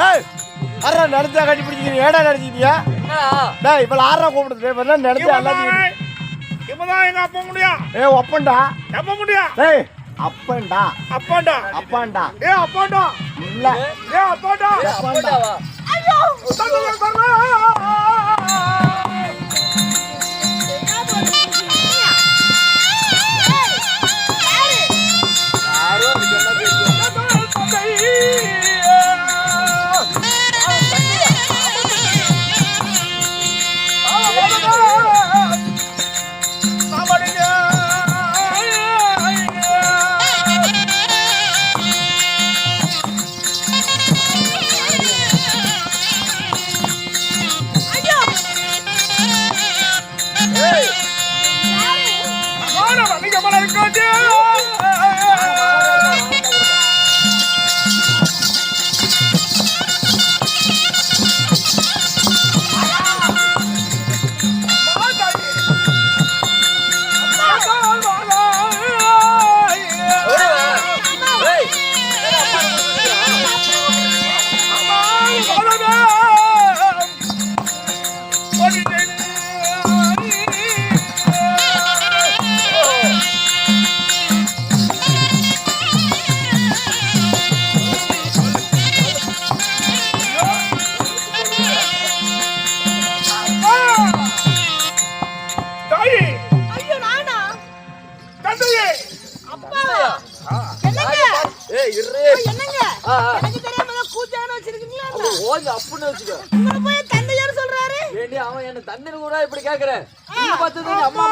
ஏய் அறா நடத்தா கட்டி பிடிச்சிக்கிறீங்க ஏடா நடத்திக்கிட்டியா டேய் இப்போ ஆறா கூப்பிடுது இப்போ என்ன நடத்தி எல்லாத்தையும் இப்பதான் எங்க அப்பா முடியா ஏ ஒப்பன்டா எப்ப முடியா ஏய் அப்பன்டா. அப்பாண்டா அப்பான்டா. ஏ அப்பாண்டா இல்ல. ஏ அப்பாண்டா அப்பன்டா தரல, நீ பார்த்தது அம்மா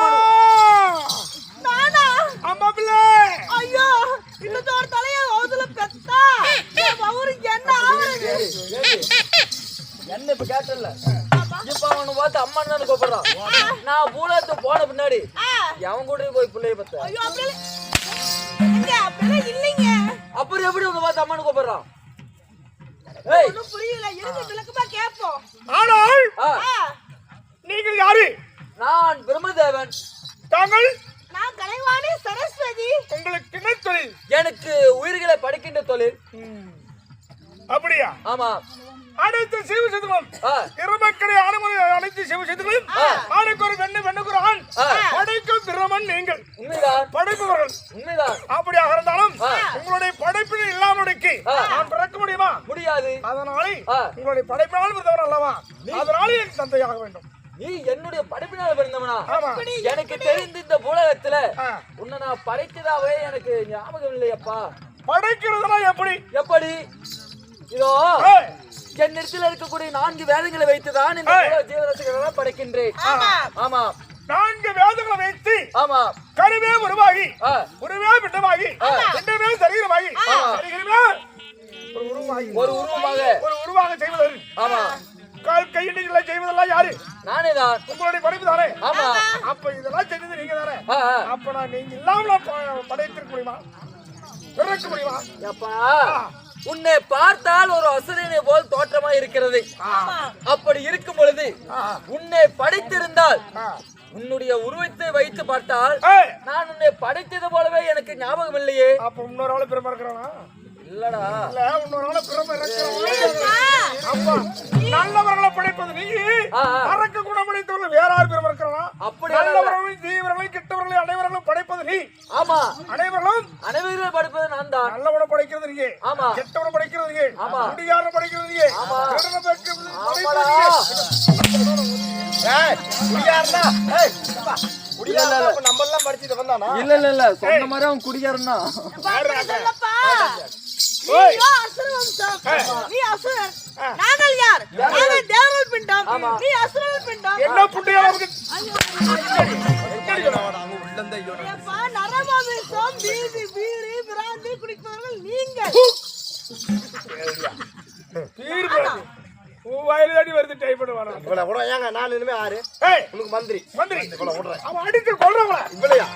நானா? அம்மா பிள்ளை! ஐயோ இந்த ஒரு தலைய ஓதுல பெத்தா. அவரு என்ன ஆவறது என்ன இப்ப கேட்டல இப்ப அவனை பார்த்து அம்மா தானே கூப்பிடுறான். நான் பூலத்து போன பின்னாடி அவன் கூட போய் பிள்ளைய பத்த ஐயோ அப்படியே இல்லைங்க அப்புறம் எப்படி உன்னை பார்த்து அம்மானு கூப்பிடுறான்? புரியல. இருங்க விளக்கமா கேப்போம் ஆனால் நீங்கள் யாரு? நான் பிரம்மதேவன். தாங்கள்? நான் கலைவாணி சரஸ்வதி. உங்களுக்கு என்ன தொழில்? எனக்கு உயிர்களை படிக்கின்ற தொழில். அப்படியா? ஆமா. அனைத்து சிவ சித்துகளும் ஆ, இருமக்களை அனுமதி அனைத்து சிவ ஆ. ஆணுக்கு ஒரு பெண்ணு பெண்ணுக்கு ஒரு ஆண். படைக்கும் பிரமன் நீங்கள். உண்மைதான். படைப்பவர்கள். உண்மைதான். அப்படியாக இருந்தாலும். உங்களுடைய படைப்பில் இல்லாமலுக்கு ஆ. நான் பிறக்க முடியுமா? முடியாது. அதனாலே. உங்களுடைய படைப்பினால் பிறந்தவர் அல்லவா? அதனாலே என் தந்தையாக வேண்டும். நீ என்னுடைய படைப்பினால பிறந்தவனா? எனக்கு தெரிந்து இந்த உலகத்துல. உன்னை நான் படைத்ததாவே எனக்கு ஞாபகம் இல்லையப்பா. படைக்கிறதுனா எப்படி? எப்படி? இதோ ஏய், என்னிடத்தில் இருக்கக்கூடிய நான்கு வேதங்களை வைத்துதான் இந்த ஜீவராசிகளை படைக்கின்றேன். ஆமா. ஆமா. நான்கு வேதங்களை வைத்து ஆமா. கருவே உருவாகி உருவே பிண்டமாகி. பிண்டமே சரீரமாகி ஒரு உருவாகி ஒரு உருவமாக. ஒரு உருவாக செய்வது ஆமா. கால் கையடிகளை செய்வதெல்லாம் யாரு? நானே தான் உங்களுடைய படைப்பு தானே ஆமா. அப்ப இதெல்லாம் செஞ்சது நீங்க தானே. அப்ப நான் நீங்க இல்லாம படைத்திருக்க முடியுமா? பிறக்க முடியுமா? அப்பா உன்னை பார்த்தால் ஒரு அசுரனை போல் தோற்றமா இருக்கிறது. அப்படி இருக்கும் பொழுது. உன்னை படைத்திருந்தால். உன்னுடைய உருவத்தை வைத்து பார்த்தால் நான் உன்னை படைத்தது போலவே எனக்கு ஞாபகம் இல்லையே அப்ப இன்னொரு ஆளு பிறம இருக்கிறானா? இல்லடா. இல்ல இன்னொரு ஆமா. அனைவர்களும் அனைவரும் படிப்பது நான் தான் நல்லவனை படைக்கிறது நீங்க ஆமா. கெட்டவனை படைக்கிறது நீங்க ஆமா. குடிகாரனை? படைக்கிறது நீங்க ஆமா. இல்ல இல்ல இல்ல. சொன்ன மாதிரி அவன் அசுரன் நாங்கள் யார்? நாங்கள் தேவர்கள் பிண்டம். நீ அசுரர்கள் பிண்டம். என்ன புண்ணியம் இவ்வளவு கூட ஏங்க நான் இனிமே ஆறு. உனக்கு மந்திரி. மந்திரி. இவ்வளவு விடுறேன். அவன் அடித்து கொள்றவங்கள? இவ்வளையா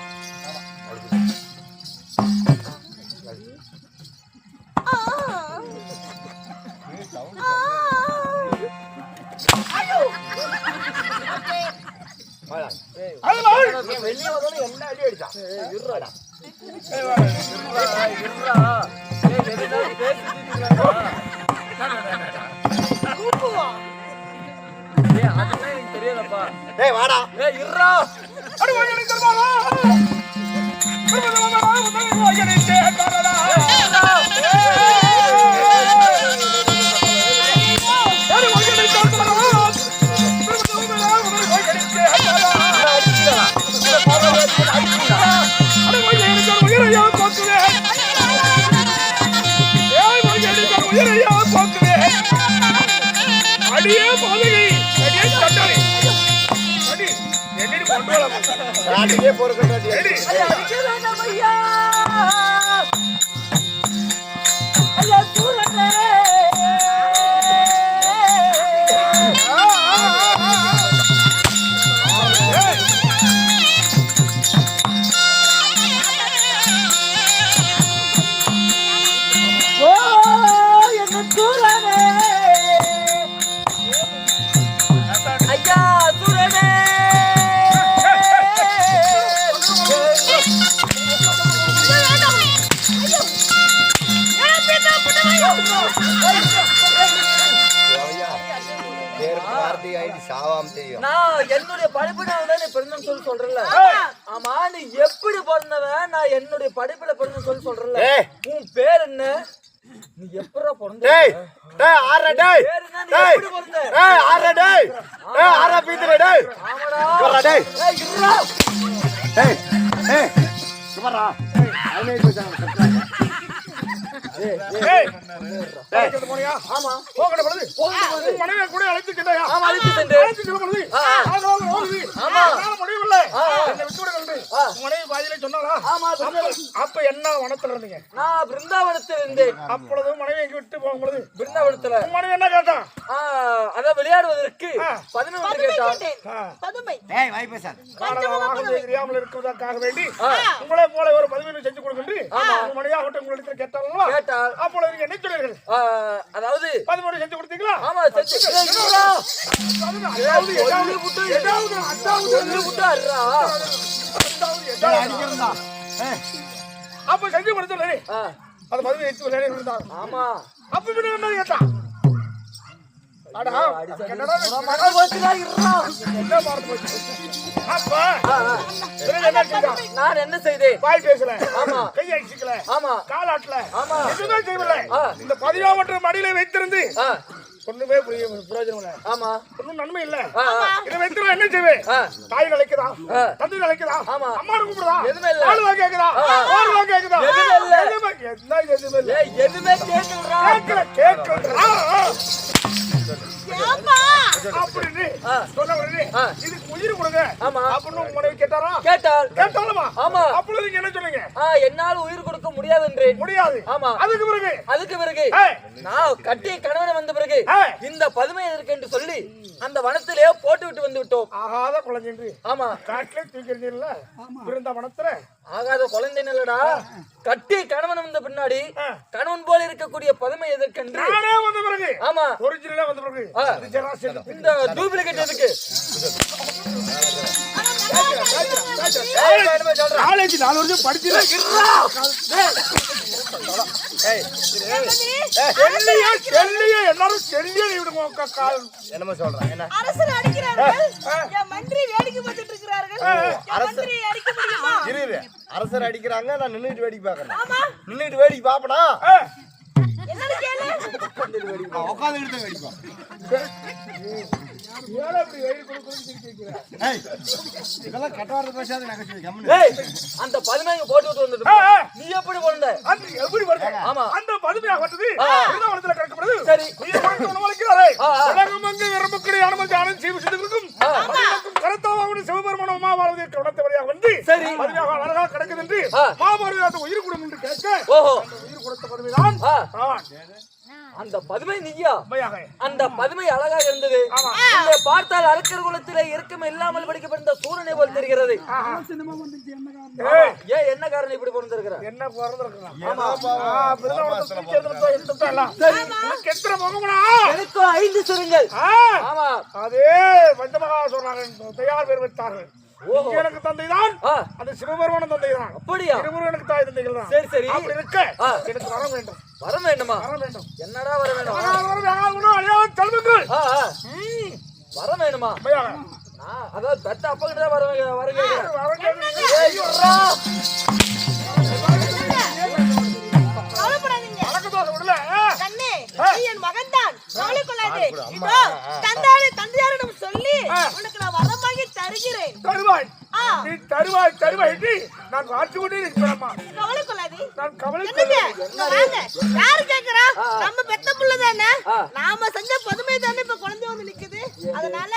வெளியே வந்தோன்னு என்ன அடி அடிச்சான் இருடா. இருடா. எதுனாலும் பேசிட்டு டேய் வாடா. டேய் இறா அடி வாங்கடி தரமா வரலாம் நாட்டுக்கே என்னுடைய படிப்பு நான் தானே பிறந்தேன்னு சொல்லி சொல்றேன்ல ஆமா. நீ எப்படி பிறந்தவன்? நான் என்னுடைய படிப்புல பிறந்தேன்னு சொல்லி சொல்றேன்ல ஏய். உன் பேர் என்ன? நீ எப்படா பிறந்த? டேய் டேய் ஆறா டேய். பேர் என்ன? நீ டேய். எப்படி பிறந்த? டேய் ஆறா டேய். டேய் ஆறா பீத்துற டேய். ஆமாடா. டேய். டேய் டேய். இவரா அவனே பேசாம ஏய் டேய் அழைக்கிறது போனியா ஆமா பொழுது மனைவியை கூட அழைத்து ஆமா அழைத்து சென்று செல்லும் பொழுது. ஆமா. முடியவில்லை. என்னை விட்டு மனைவி பாதியிலே சொன்னாளா? ஆமா அப்ப என்ன வனத்துல இருந்தீங்க நான் பிருந்தாவனத்தில் இருந்தேன். அப்பொழுது மனைவி எங்க விட்டு போகும் பொழுது பிருந்தாவனத்துல. மனைவி என்ன கேட்டா? ஆ, அதான் விளையாடுவதற்கு. பதினொன்று. ஆ. பதுமை. டேய் வாய் பேசாத காரணமாக தெரியாமல் இருப்பதற்காக வேண்டி. உங்களை போல ஒரு பதிவு செஞ்சு கொடுக்கின்ற ஆமா. உங்க மனைவியாகட்டும் உங்களிடத்தில் கேட்டாங்களா கேட்டால் அப்பொழுது நீங்க என்ன சொன்னீர்கள்? ஆ, அதாவது பதிமூணு செஞ்சு கொடுத்தீங்களா? ஆமா செஞ்சு. அதாவது ஏதாவது ஏதாவது அதாவது சொல்லி அடிக்கிறதா அப்ப செஞ்சு கொடுத்தல ஆ, அது பதிவு எடுத்து விளையாடி ஆமா. அப்ப பின்ன என்ன கேட்டா? நான் என்ன செய்தேன்? வாய் பேசல. ஆமா. கை அடிச்சுக்கல. ஆமா. காலாட்டல. ஆமா. எதுவுமே செய்யவில்லை. ஆ. இந்த பதினாவற்றை மடியில வைத்திருந்து ஒண்ணுமே புரிய பிரயோஜனம் ஆமா ஒண்ணும் நன்மை இல்ல. இதை வைத்து என்ன செய்வேன். தாய் நிலைக்குதா. தந்தை நிலைக்குதா ஆமா. அம்மா கூப்பிடுதா எதுவுமே இல்ல. ஆளுவா கேக்குதா. ஆளுவா கேக்குதா எதுவுமே இல்ல. எதுவுமே- என்ன எதுவுமே இல்ல எதுவுமே ஆ, ஆ. ஏப்பா அப்படின்னு உடனே. இதுக்கு உயிர் கொடுங்க. ஆமா. அப்படின்னு உங்க மனைவி கேட்டாரா? கேட்டால் கேட்டாலுமா? ஆமா. அப்பொழுது நீங்க என்ன சொன்னீங்க? ஆ, என்னால் உயிர் கொடுக்க முடியாது என்றேன் முடியாது. ஆமா. அதுக்கு பிறகு? அதுக்கு பிறகு ஏய். நான் கட்டிய கணவன் வந்த பிறகு. இந்த பதுமை எதற்கு என்று சொல்லி அந்த வனத்திலே போட்டு விட்டு வந்து விட்டோம். ஆகாத குழந்தை ஆமா. காட்டிலே தூக்கிறீங்கல்ல பிருந்தாவனத்துல ஆகாத குழந்தை இல்லடா கட்டி கணவன் வந்த பின்னாடி. கணவன் போல இருக்கக்கூடிய பதுமை எதற்கென்று நானே வந்த பிறகு. ஆமா. ஒரிஜினலா வந்த பிறகு. ஆ. இந்த டூப்ளிகேட் எதுக்கு? காலேஜ் நாலு வருஷம் என்னமா சொல்றேன்? என்ன? அரசர் அடிக்கிறார்கள். மந்திரி வேடிக்கை பார்த்துட்டு இருக்கிறார்கள். என் மந்திரி அடிக்க முடியுமா? இரு இரு அரசர் அடிக்கிறாங்க நான் நின்னுட்டு வேடிக்கை பார்க்கறேன். ஆமா. நின்னுட்டு வேடிக்கை பாப்பனா உட்காந்து எடுத்து வேடிக்கை இதெல்லாம் கட்டவார பேசாத நகைச்சுவை கம்மனு ஏய் அந்த பதுமை இங்க போட்டு விட்டு வந்துட்டு ஆ, ஆ. நீ எப்படி பிறந்த அந்த எப்படி வருது? ஆமா. அந்த பதுமையாக வந்தது ஆ. பிருந்தாவனத்துல கிடக்கப்படுது. சரி. உயிர் வாழ்க்கை உணவளிக்கிறாரே. ஆ. உலகமெங்கு எறும்புக்குடி அனுமதி ஆனந்த் கருத்தாவாவுடைய சிவபெருமான் கவனத்தை வழியாக வந்து சரி. பதுமையாக அழகாக கிடக்குது என்று. மாபாரதி உயிர் குடும் என்று கேட்க ஓஹோ அந்த உயிர் கொடுத்த பதுமைதான். அந்த பதுமை நீயா. அந்த பதுமை அழகாக இருந்தது. ஆமா. உன்னை பார்த்தால் அரக்கர் குலத்திலே இறக்கம் இல்லாமல் படிக்கப்பட்ட சூரனை போல் தெரிகிறது. ஏன் என்ன காரணம் இப்படி பிறந்திருக்கிற என்ன? எனக்கும் ஐந்து சுரங்கள். ஆமா. அதே பஞ்சமகா சொன்னாங்க தயார் பேர் வைத்தார்கள் ஓஹோ. இங்க எனக்கு தந்தைதான். ஆ, அந்த சிவபெருமான தந்தைதான். அப்படியா? இருவரும் எனக்கு தாய் தந்தைகள் தான் சரி சரி. அப்படி இருக்க. எனக்கு வர வேண்டும். வர வேண்டுமா? வர வேண்டும். என்னடா வர வர வேண்டாம், ம், வர வேணுமா? அதான் பெத்த அப்பா கிட்ட தான் வர வர வர என் மகன்தான். கவலை கொள்ளாதே. இதோ தந்தையாரிடம் சொல்லி உனக்கு நான் தருகிறேன் தருவாய். நீ தருவாய் தருவாய் நான் பார்த்து கொண்டே கவலை கொள்ளாதே நான் கவலை வாங்க. யாரு கேக்குறா. நம்ம பெத்த புள்ள தானே. நாம செஞ்ச பதுமை தானே இப்ப குழந்தை வந்து நிக்குது? அதனால.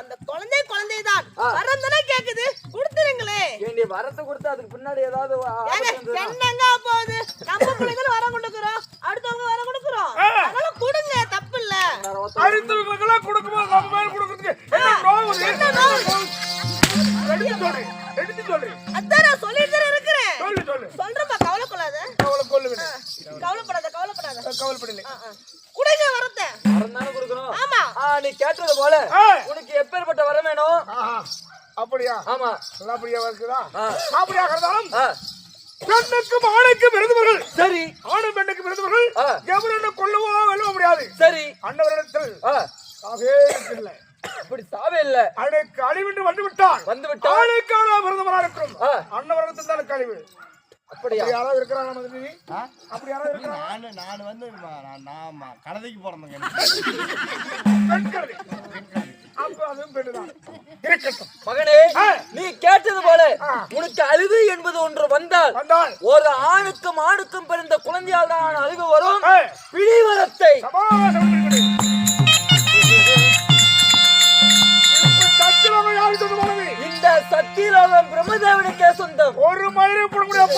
அந்த குழந்தை குழந்தை தான். வரம் தானே கேக்குது? கொடுத்துருங்களே. ஏண்டி வரத்தை கொடுத்து அதுக்கு பின்னாடி ஏதாவது? என்னங்க போகுது நம்ம பிள்ளைங்களும் வரம் கொடுக்குறோம். அடுத்தவங்க வரம் கொடுக்குறோம். அதனால கொடுங்க தப்பு இல்ல வேற ஒருத்தன் அறிந்தவங்களுக்கெல்லாம் கொடுக்கும்போது நம்ம மேல கொடுக்கறதுக்கு என்ன கோவம் என்ன நோவு? எடுத்து சொல்லு. எடுத்து சொல்லு. அதான் நான் சொல்லிட்டு தானே இருக்கிறேன். சொல்லு சொல்லு. சொல்றப்பா கவலை கொள்ளாத அவளை கொல்லு விடு கவலைப்படாத. கவலைப்படாத கவலைப்படல. கொடுங்க வரத்தை. வரம் தானே கொடுக்கணும். ஆமா. ஆ, நீ கேட்டது போல. ஆ. உனக்கு எப்பேற்பட்ட வரம் வேணும்? ஆஹா. அப்படியா? ஆமா. நல்லா அப்படியா இருக்குதா. அப்படியா இருந்தாலும் ஆ, பெண்ணுக்கும் ஆணுக்கும் பிறந்தவர்கள் சரி. ஆணும் பெண்ணுக்கு பிறந்தவர்கள் ஆ. எவரும் கொல்லவோ வெல்லவோ முடியாது. சரி. அன்னவரிடத்தில் ஆ, சாவே இல்லை. இப்படி சாவே இல்ல. அழிவின்றி வந்து விட்டால் வந்து விட்டா ஆணுக்கான பிறந்தவரா இருக்கும். ஆ. அன்னவரிடத்தில் தான் கழிவு. அப்படியா? அப்படி யாராவது இருக்கிறாங்க? அப்படி யாராவது இருக்கிறாங்க நான் நான் வந்து நான் கழுதைக்கு பிறந்தேங்க பெண் கழுதை அப்ப அதுவும் பெண்ணுதான். இருக்கட்டும். மகனே. நீ கேட்டது போல. உனக்கு அழுது என்பது ஒன்று வந்தால் வந்தால். ஒரு ஆணுக்கும் ஆணுக்கும் பிறந்த குழந்தையால் தான் அழுகு வரும். பிடிவரத்தை சத்தியலோகம் பிரம்மதேவனுக்கே சொந்தம். ஒரு மயிரை போட முடியாது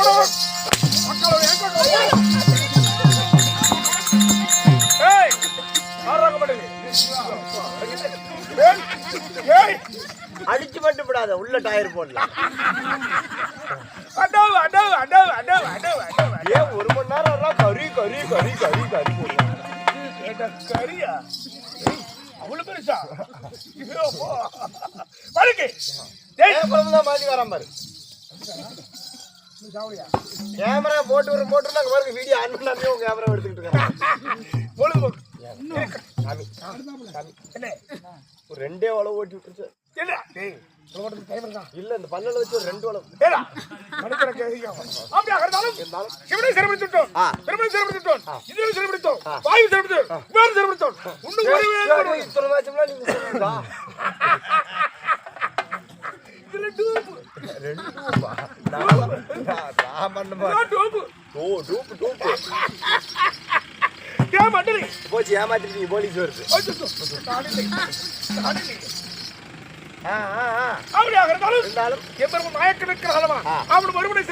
அடிச்சு மட்டும் விடாத உள்ள டயர் போடலாம் ஏன் ஒரு மணி நேரம் கறி கறி கறி கறி கறி ஏய், அவ்வளவு பெருசா? மாட்டி வராம பாரு. கேமரா போட்டு வர போட்டு நாங்க பாருங்க வீடியோ ஆன் பண்ணாமே உங்க கேமரா எடுத்துக்கிட்டு இருக்காங்க. பொழுதுபோக்கு ஒரு ரெண்டே வளவு ஓட்டி விட்டுருச்சு. இல்ல இந்த பல்லல வச்சு ஒரு ரெண்டு இருந்தாலும். சிவனை சிறப்பிடித்தோம் ஆ. பெருமை சிறப்பிடித்தோம் இதுவை சிறப்பிடித்தோம் வாயு சிறப்பிடித்தோம் சிறப்பிடித்தோம் உண்டு போச்சு ஏமாத்திட்டீங்க போலீஸ் வருது அச்சோ தாடிலே தாடிலே ஆ ஆ ஆ அப்படியா இருந்தாலும் இருந்தாலும் எம்பெருமான் நாயக்கன் இருக்கிற காலமா ஆ. அவன் மறுபடியும்